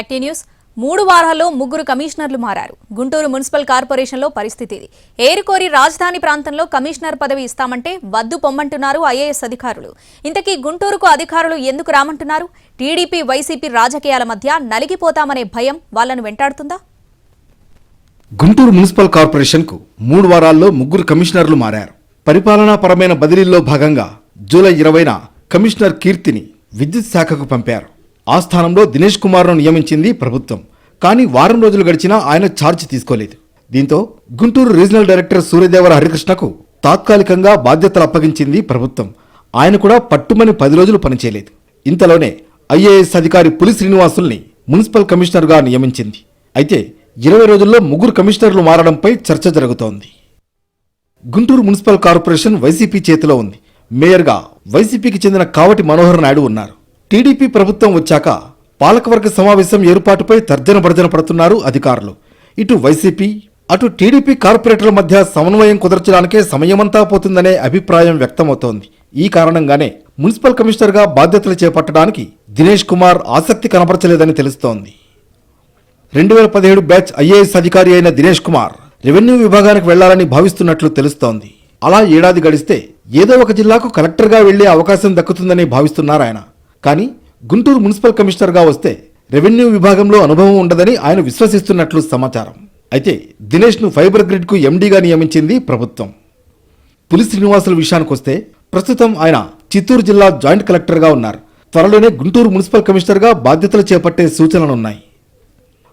News. మూడు వారాల్లో ముగ్గురు కమిషనర్లు మారారు. గుంటూరు మున్సిపల్ కార్పొరేషన్లో పరిస్థితి ఇది. ఏరుకోరి రాజధాని ప్రాంతంలో కమిషనర్ పదవి ఇస్తామంటే వద్దు పొమ్మంటున్నారు ఐఏఎస్ అధికారులు. ఇంతకీ గుంటూరుకు అధికారులు ఎందుకు రామంటున్నారు? టీడీపీ వైసీపీ రాజకీయాల మధ్య నలిగిపోతామనే భయం వాళ్ళను వెంటాడుతుందా? గుంటూరు మున్సిపల్ కార్పొరేషన్కు మూడు వారాల్లో ముగ్గురు కమిషనర్లు మారారు. పరిపాలనాపరమైన బదిలీల్లో భాగంగా జూలై ఇరవైన కమిషనర్ కీర్తిని విద్యుత్ శాఖకు పంపారు. ఆ స్థానంలో దినేష్ కుమార్ను నియమించింది ప్రభుత్వం. కానీ వారం రోజులు గడిచినా ఆయన ఛార్జ్ తీసుకోలేదు. దీంతో గుంటూరు రీజనల్ డైరెక్టర్ సూర్యదేవర హరికృష్ణకు తాత్కాలికంగా బాధ్యతలు అప్పగించింది ప్రభుత్వం. ఆయన కూడా పట్టుమని పది రోజులు పనిచేయలేదు. ఇంతలోనే ఐఏఎస్ అధికారి పులి శ్రీనివాసుల్ని మున్సిపల్ కమిషనర్గా నియమించింది. అయితే ఇరవై రోజుల్లో ముగ్గురు కమిషనర్లు మారడంపై చర్చ జరుగుతోంది. గుంటూరు మున్సిపల్ కార్పొరేషన్ వైసీపీ చేతిలో ఉంది. మేయర్గా వైసీపీకి చెందిన కావటి మనోహర్ నాయుడు ఉన్నారు. టీడీపీ ప్రభుత్వం వచ్చాక పాలకవర్గ సమావేశం ఏర్పాటుపై తర్జన భర్జన పడుతున్నారు అధికారులు. ఇటు వైసీపీ అటు టీడీపీ కార్పొరేటర్ల మధ్య సమన్వయం కుదర్చడానికే సమయమంతా పోతుందనే అభిప్రాయం వ్యక్తమవుతోంది. ఈ కారణంగానే మున్సిపల్ కమిషనర్గా బాధ్యతలు చేపట్టడానికి దినేష్ కుమార్ ఆసక్తి కనపరచలేదని తెలుస్తోంది. రెండు వేల పదిహేడు బ్యాచ్ ఐఏఎస్ అధికారి అయిన దినేష్ కుమార్ రెవెన్యూ విభాగానికి వెళ్ళాలని భావిస్తున్నట్లు తెలుస్తోంది. అలా ఏడాది గడిస్తే ఏదో ఒక జిల్లాకు కలెక్టర్గా వెళ్ళే అవకాశం దక్కుతుందని భావిస్తున్నారాయన కానీ గుంటూరు మున్సిపల్ కమిషనర్గా వస్తే రెవెన్యూ విభాగంలో అనుభవం ఉండదని ఆయన విశ్వసిస్తున్నట్లు సమాచారం. అయితే దినేష్ను ఫైబర్ గ్రిడ్కు ఎండీగా నియమించింది ప్రభుత్వం. పులి శ్రీనివాసుల విషయానికొస్తే ప్రస్తుతం ఆయన చిత్తూరు జిల్లా జాయింట్ కలెక్టర్గా ఉన్నారు. త్వరలోనే గుంటూరు మున్సిపల్ కమిషనర్గా బాధ్యతలు చేపట్టే సూచనలున్నాయి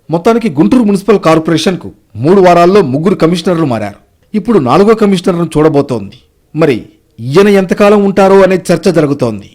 మొత్తానికి గుంటూరు మున్సిపల్ కార్పొరేషన్కు మూడు వారాల్లో ముగ్గురు కమిషనర్లు మారారు. ఇప్పుడు నాలుగో కమిషనర్ను చూడబోతోంది. మరి ఈయన ఎంతకాలం ఉంటారో అనే చర్చ జరుగుతోంది.